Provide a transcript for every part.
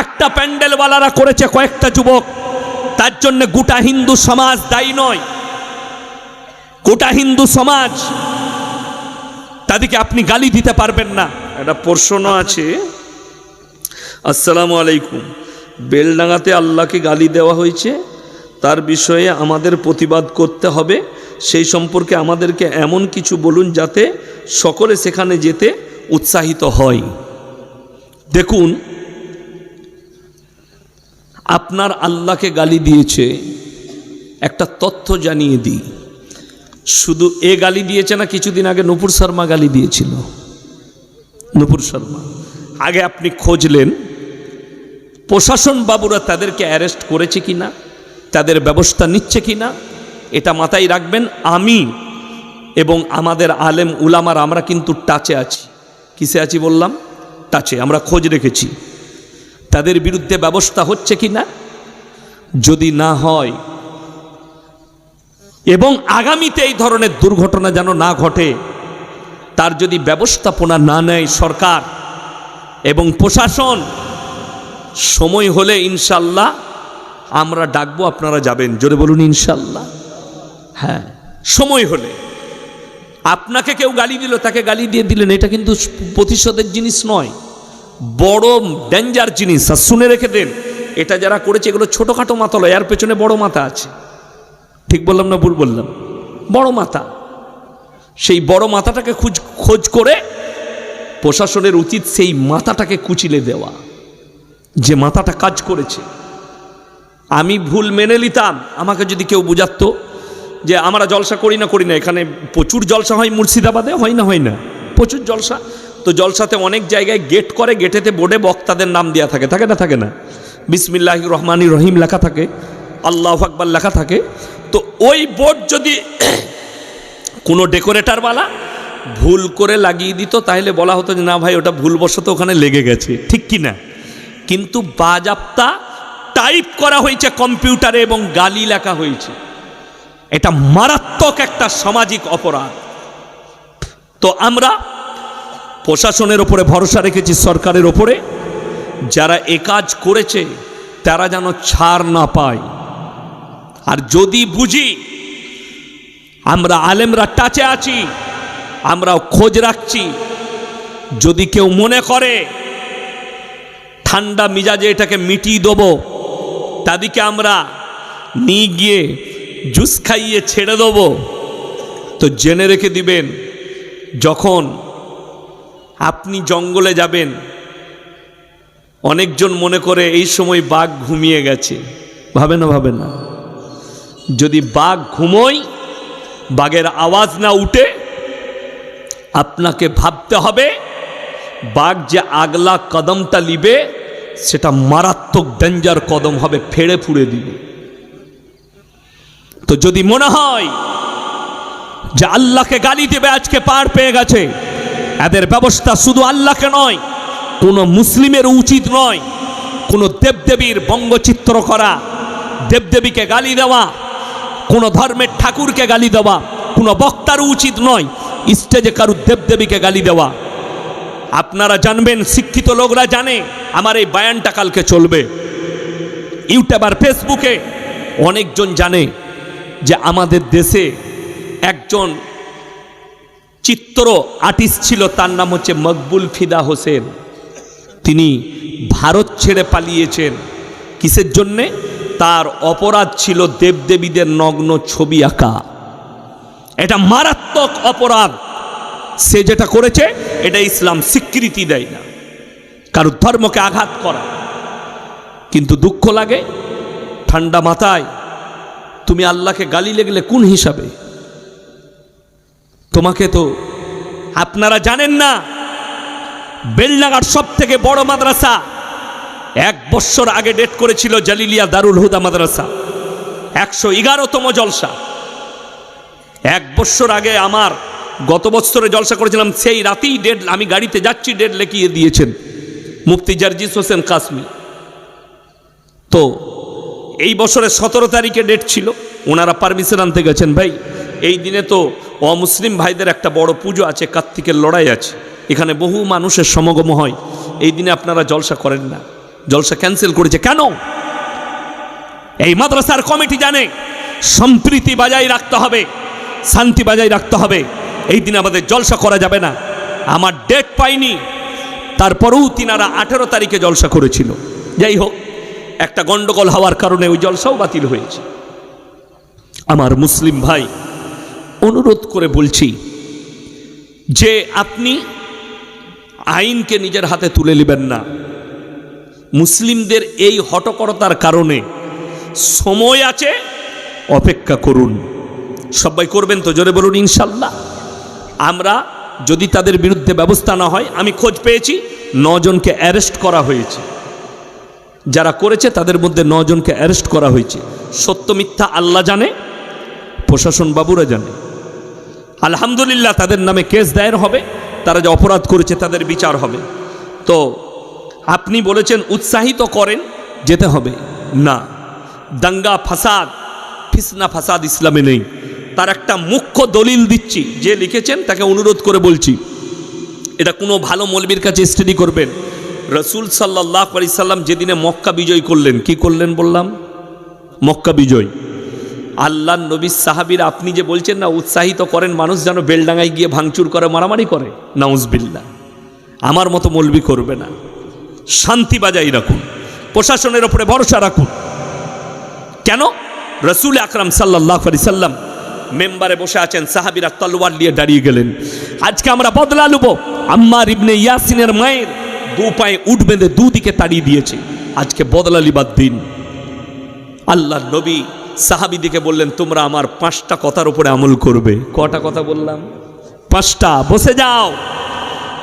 একটা প্যান্ডেলওয়ালারা করেছে কয়েকটা যুবক। তার জন্য গোটা হিন্দু সমাজ দায়ী নয়। গোটা হিন্দু সমাজ। তাদেরকে আপনি গালি দিতে পারবেন না। একটা প্রশ্ন আছে। আসসালামু আলাইকুম। বেলডাঙ্গাতে আল্লাহকে গালি দেওয়া হয়েছে। তার বিষয়ে আমাদের প্রতিবাদ করতে হবে। সেই সম্পর্কে আমাদেরকে এমন কিছু বলুন যাতে সকলে সেখানে যেতে উৎসাহিত হয়। দেখুন আপনার আল্লাহকে গালি দিয়েছে, একটা তথ্য জানিয়ে দিই। শুধু এ গালি দিয়েছে না, কিছুদিন আগে নুপুর শর্মা গালি দিয়েছিল। নুপুর শর্মা, আগে আপনি খোঁজলেন, প্রশাসন বাবুরা তাদেরকে অ্যারেস্ট করেছে কি না তাদের ব্যবস্থা নিচ্ছে কি না এটা মাথায় রাখবেন, আমি এবং আমাদের আলেম উলামার আমরা কিন্তু টাচে আছি। কিসে আছি বললাম? টাচে, আমরা খোঁজ রেখেছি। তাদের বিরুদ্ধে ব্যবস্থা হচ্ছে কি না যদি না হয়, এবং আগামীতে এই ধরনের দুর্ঘটনা যেন না ঘটে, তার যদি ব্যবস্থাপনা না নেয় সরকার এবং প্রশাসন, সময় হলে ইনশাল্লাহ আমরা ডাকবো, আপনারা যাবেন। জোরে বলুন, ইনশাল্লাহ। হ্যাঁ সময় হলে। আপনাকে কেউ গালি দিল, তাকে গালি দিয়ে দিলেন, এটা কিন্তু প্রতিশোধের জিনিস নয়। বড় ডেঞ্জার জিনিস। আর শুনে রেখে দেন এটা যারা করেছে এগুলো ছোটোখাটো মাথা লয় এর পেছনে বড় মাথা আছে। ঠিক বললাম না ভুল বললাম? বড় মাথা। সেই বড় মাথাটাকে খুঁজ, খোঁজ করে প্রশাসনের উচিত সেই মাথাটাকে কুচিলে দেওয়া। যে মাথাটা কাজ করেছে। আমি ভুল মেনে নিতাম, আমাকে যদি কেউ বুঝাতো যে আমরা জলসা করি না করি না, এখানে প্রচুর জলসা হয় মুর্শিদাবাদে, হয় না হয় না। প্রচুর জলসা। তো জলসাতে অনেক জায়গায় গেট করে গেটেতে বোর্ডে বক্তাদের নাম দেওয়া থাকে। থাকে না থাকে না? বিসমিল্লাহ রহমানি রহিম লেখা থাকে, আল্লাহ আকবার লেখা থাকে। তো ওই বোর্ড যদি কোনো ডেকোরেটারওয়ালা ভুল করে লাগিয়ে দিত, তাহলে বলা হতো যে, না ভাই, ওটা ভুলবশত ওখানে লেগে গেছে। ঠিক কি না? কিন্তু বাজাপ্তা টাইপ করা হয়েছে কম্পিউটারে এবং গালি লেখা হয়েছে। এটা মারাত্মক একটা সামাজিক অপরাধ। তো আমরা প্রশাসনের ওপরে ভরসা রেখেছি সরকারের ওপরে যারা এ কাজ করেছে, তারা যেন ছাড় না পায়। আর যদি বুঝি, আমরা আলেমরা টাচে আছি, আমরাও খোঁজ রাখছি। যদি কেউ মনে করে, ঠান্ডা মিজাজে এটাকে মিটিয়ে দেবো, তাদেরকে আমরা নিয়ে গিয়ে জুস খাইয়ে ছেড়ে দেবো। তো জেনে রেখে দিবেন, যখন আপনি জঙ্গলে যাবেন। অনেকজন মনে করে এই সময় বাঘ ঘুমিয়ে গেছে। ভাবে না ভাবে না। যদি বাঘ ঘুমোয়, বাঘের আওয়াজ না উঠে, আপনাকে ভাবতে হবে, বাঘ যে আগলা কদমটা নিবে, সেটা মারাত্মক ডেঞ্জার কদম হবে, ফেড়ে ফুড়ে দিবে। তো যদি মনে হয় যে আল্লাহকে গালি দেবে, আজকে পার পেয়ে গেছে এদের ব্যবস্থা শুধু আল্লাহকে নয়, কোনো মুসলিমের উচিত নয়, কোনো দেবদেবীর বঙ্গচিত্র করা, দেবদেবীকে গালি দেওয়া, কোনো ধর্মের ঠাকুরকে গালি দেওয়া, কোনো বক্তারও উচিত নয়, স্টেজে কারু দেবদেবীকে গালি দেওয়া। আপনারা জানবেন, শিক্ষিত লোকরা জানে, আমার এই বায়ানটা কালকে চলবে। ইউটিউব আর ফেসবুকে অনেকজন জানে যে আমাদের দেশে একজন চিত্র আর্টিস্ট ছিল, তার নাম হচ্ছে মকবুল ফিদা হোসেন। তিনি ভারত ছেড়ে পালিয়েছেন। কিসের জন্যে? তার অপরাধ ছিল দেবদেবীদের নগ্ন ছবি আঁকা। এটা মারাত্মক অপরাধ। সে যেটা করেছে, এটা ইসলাম স্বীকৃতি দেয় না। কারও ধর্মকে আঘাত করা। কিন্তু দুঃখ লাগে, ঠান্ডা মাথায়, তুমি আল্লাহকে গালি লেগলে কোন হিসাবে? তোমাকে তো আপনারা জানেন না? বেলনাগার সব থেকে বড় মাদ্রাসা এক বছর আগে ডেট করেছিল জালিলিয়া দারুল হুদা মাদ্রাসা, একশো এগারোতম জলসা। এক বছর আগে আমার গত বছরে জলসা করেছিলাম, সেই রাতেই ডেট আমি গাড়িতে যাচ্ছি ডেট লেখিয়ে দিয়েছেন মুফতি জার্জিস হোসেন কাশ্মীর তো এই বছরের সতেরো তারিখে ডেট ছিল, ওনারা পারমিশন আনতে গেছেন, ভাই। এই দিনে তো অমুসলিম ভাইদের একটা বড় পুজো আছে, কার্তিকের লড়াই আছে। এখানে বহু মানুষের সমাগম হয়। এই দিনে আপনারা জলসা করেন না। জলসা ক্যান্সেল করেছে। কেন? এই মাদ্রাসার কমিটি জানে, সম্প্রীতি বজায় রাখতে হবে, শান্তি বজায় রাখতে হবে। এই দিন আমাদের জলসা করা যাবে না। আমার ডেট পাইনি। তারপরেও তিনারা আঠেরো তারিখে জলসা করেছিল। যাই হোক, একটা গন্ডগোল হওয়ার কারণে ওই জলসাও বাতিল হয়েছে। আমার মুসলিম ভাই অনুরোধ করে বলছি যে আপনি আইনকে নিজের হাতে তুলে নেবেন না। মুসলিমদের এই হটকরতার কারণে সময় আছে, অপেক্ষা করুন। সবাই করবেন তো? জোরে বলুন, ইনশাল্লাহ। আমরা যদি তাদের বিরুদ্ধে ব্যবস্থা না হয়, আমি খোঁজ পেয়েছি, নজনকে অ্যারেস্ট করা হয়েছে। যারা করেছে, তাদের মধ্যে নজনকে অ্যারেস্ট করা হয়েছে। সত্য মিথ্যা আল্লাহ জানে, প্রশাসন বাবুরা জানে। আলহামদুলিল্লাহ তাদের নামে কেস দায়ের হবে, তারা যে অপরাধ করেছে তাদের বিচার হবে। তো আপনি বলেছেন উৎসাহিত করেন, যেতে হবে। না। দাঙ্গা, ফাসাদ, ফিসনা, ফাসাদ ইসলামে নেই। তার একটা মুখ্য দলিল দিচ্ছি, যে লিখেছেন, তাকে অনুরোধ করে বলছি। এটা কোনো ভালো মলবির কাছে স্টাডি করবেন। রসুল সাল্লাহ আলি সাল্লাম যেদিনে মক্কা বিজয় করলেন, কি করলেন বললাম? মক্কা বিজয়। আল্লাহ নবী সাহাবির, আপনি যে বলছেন না, উৎসাহিত করেন, মানুষ যেন বেলডাঙ্গায় গিয়ে ভাঙচুর করে, মারামারি করে নাউজবিল্লা আমার মতো মলবি করবে না। শান্তি বাজাই রাখুন। প্রশাসনের ওপরে ভরসা রাখুন। কেন? রসুল আকরাম সাল্লাহ আলি সাল্লাম মেম্বারে বসে আছেন, সাহাবিরা তলোয়ার নিয়ে দাঁড়িয়ে গেলেন। আজকে আমরা বদলা নেব আম্মার ইবনে ইয়াসিনের মায়ের দু পায়ে উঠ বেঁধে দুদিকে তাড়িয়ে দিয়েছে। আজকে বদলা লিবার দিন। আল্লাহ নবী সাহাবিদিকে বললেন তোমরা আমার পাঁচটা কথার উপরে আমল করবে। কটা কথা বললাম? পাঁচটা। বসে যাও।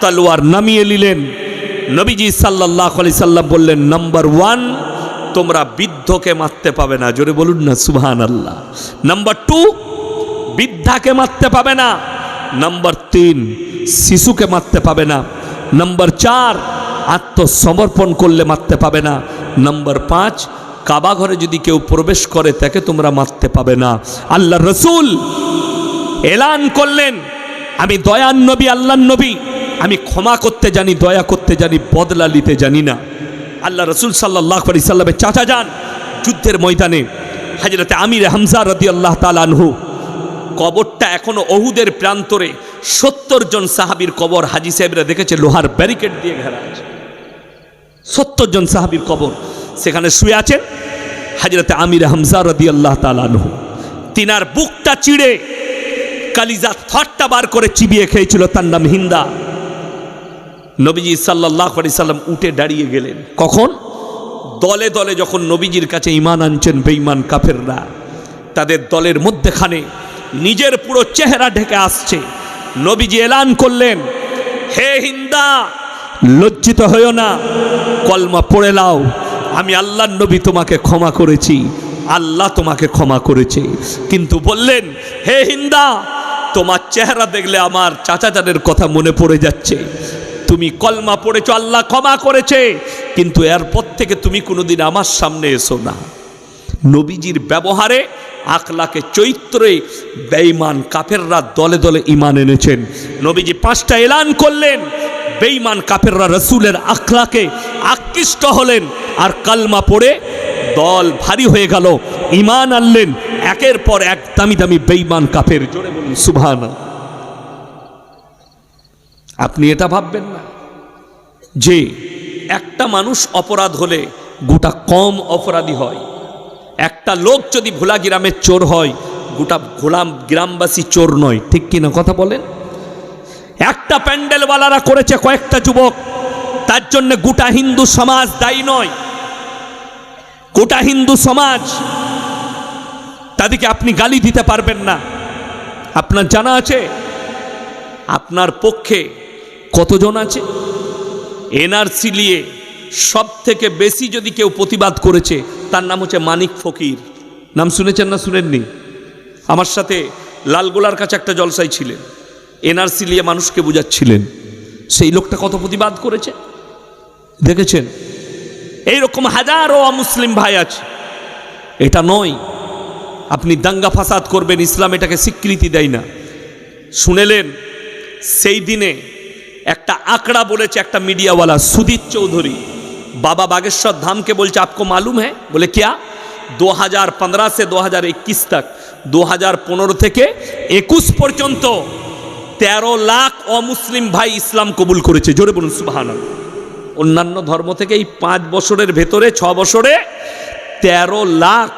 তলোয়ার নামিয়ে নিলেন। নবীজি সাল্লাহ আলি সাল্লাম বললেন নাম্বার ওয়ান তোমরা বৃদ্ধকে মারতে পাবে না। জোরে বলুন না সুহান আল্লাহ নাম্বার টু বৃদ্ধাকে মারতে পাবে না। নাম্বার তিন শিশুকে মারতে পাবে না। নাম্বার চার আত্মসমর্পণ করলে মারতে পাবে না। নাম্বার পাঁচ কাবা ঘরে যদি কেউ প্রবেশ করে, তাকে তোমরা মারতে পাবে না। আল্লাহ রসুল এলান করলেন, আমি দয়ান নবী আল্লাহ নবী। আমি ক্ষমা করতে জানি, দয়া করতে জানি, বদলা নিতে জানি না। আল্লাহ রসুল সাল্লাহ আলি সাল্লামের চাচা যান যুদ্ধের ময়দানে। হাজরতে আমির হামজা রদি আল্লাহ তালানহু কবরটা এখনও অহুদের প্রান্তরে সত্তর জন সাহাবির কবর, হাজি সাহেবরা দেখেছে লোহার ব্যারিকেড দিয়ে ঘেরা আছে। সত্তর জন সাহাবির কবর। সেখানে শুয়ে আছেন হাজরতে আমির হামজা রদি আল্লাহ তালানহু তিনার বুকটা চিড়ে কালিজা থটটা বার করে চিবিয়ে খেয়েছিল, তার নাম হিন্দা। নবীজি সাল্লাহ সাল্লাম উঠে দাঁড়িয়ে গেলেন। কখন? দলে দলে যখন নবীজির কাছে ইমান আনছেন বেইমান কাফেররা, তাদের দলের মধ্যেখানে নিজের পুরো চেহারা ঢেকে আসছে। নবীজি এলান করলেন, হে হিন্দা, লজ্জিত হইও না, কলমা পড়ে লাও আমি আল্লাহ নবী তোমাকে ক্ষমা করেছি। আল্লাহ তোমাকে ক্ষমা করেছে। কিন্তু বললেন, হে হিন্দা, তোমার চেহারা দেখলে আমার চাচাচারের কথা মনে পড়ে যাচ্ছে। তুমি কলমা পড়েছ, আল্লাহ ক্ষমা করেছে। কিন্তু এরপর থেকে তুমি কোনোদিন আমার সামনে এসো না। নবীজির ব্যবহারে, আখলাকে চৈত্রে বেঈমান কাফেররা দলে দলে ইমান এনেছেন। নবীজি পাঁচটা এলান করলেন। বেঈমান কাফেররা রসুলের আখলাকে আকৃষ্ট হলেন আর কালমা পড়ে দল ভারী হয়ে গেল ইমান আনলেন। একের পর এক দামি দামি বেঈমান কাফের, জোরে বলুন সুভান আপনি এটা ভাববেন না যে একটা মানুষ অপরাধ হলে গোটা কম অপরাধী হয়। একটা লোক যদি ভোলা গ্রামের চোর হয়, গোটা গোলাম গ্রামবাসী চোর নয়। ঠিক কিনা কথা বলেন? একটা প্যান্ডেলওয়ালারা করেছে কয়েকটা যুবক। তার জন্য গোটা হিন্দু সমাজ দায়ী নয়। গোটা হিন্দু সমাজ, তাদেরকে আপনি গালি দিতে পারবেন না। আপনার জানা আছে? আপনার পক্ষে কতজন আছে? এনআরসি নিয়ে সব থেকে বেশি যদি কেউ প্রতিবাদ করেছে, তার নাম হচ্ছে মানিক ফকির। নাম শুনেছেন না শুনেননি? আমার সাথে লালগোলার কাছে একটা জলসাই ছিলেন। এনআরসি নিয়ে মানুষকে বোঝাচ্ছিলেন। সেই লোকটা কত প্রতিবাদ করেছে? দেখেছেন? এইরকম হাজারো অমুসলিম ভাই আছে। এটা নয়, আপনি দাঙ্গা ফাসাদ করবেন, ইসলাম এটাকে স্বীকৃতি দেয় না। শুনেলেন, সেই দিনে একটা আঁকড়া বলেছে একটা মিডিয়াওয়ালা, সুদীপ চৌধুরী। বাবা বাঘেশ্বর ধামকে বলছে, আপক মালুম হ্যাঁ? বলে के দু হাজার পনেরো সে দু হাজার একুশ তাক দু হাজার পনেরো থেকে 21 পর্যন্ত তেরো লাখ অমুসলিম ভাই ইসলাম কবুল করেছে। জোরে বলুন সুবাহান অন্যান্য ধর্ম থেকে এই পাঁচ বছরের ভেতরে, ছ বছরে তেরো লাখ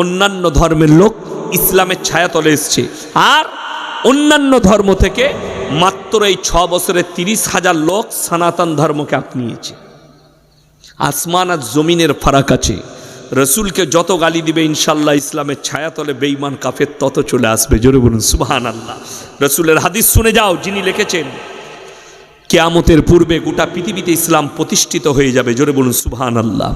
অন্যান্য ধর্মের লোক ইসলামের ছায়াতলে এসছে। আর অন্যান্য ধর্ম থেকে মাত্র এই ছ বছরে তিরিশ হাজার লোক সনাতন ধর্মকে আপনিয়েছে। আসমান আর জমিনের ফারাক আছে। রসুলকে যত গালি দিবে ইনশাল্লাহ ইসলামের ছায়াতলে বেইমান কাফের তত চলে আসবে। জোরে বলুন সুবাহান আল্লাহ রসুলের হাদিস শুনে যাও, যিনি লিখেছেন, কেয়ামতের পূর্বে গোটা পৃথিবীতে ইসলাম প্রতিষ্ঠিত হয়ে যাবে। জোরে বলুন সুবাহান আল্লাহ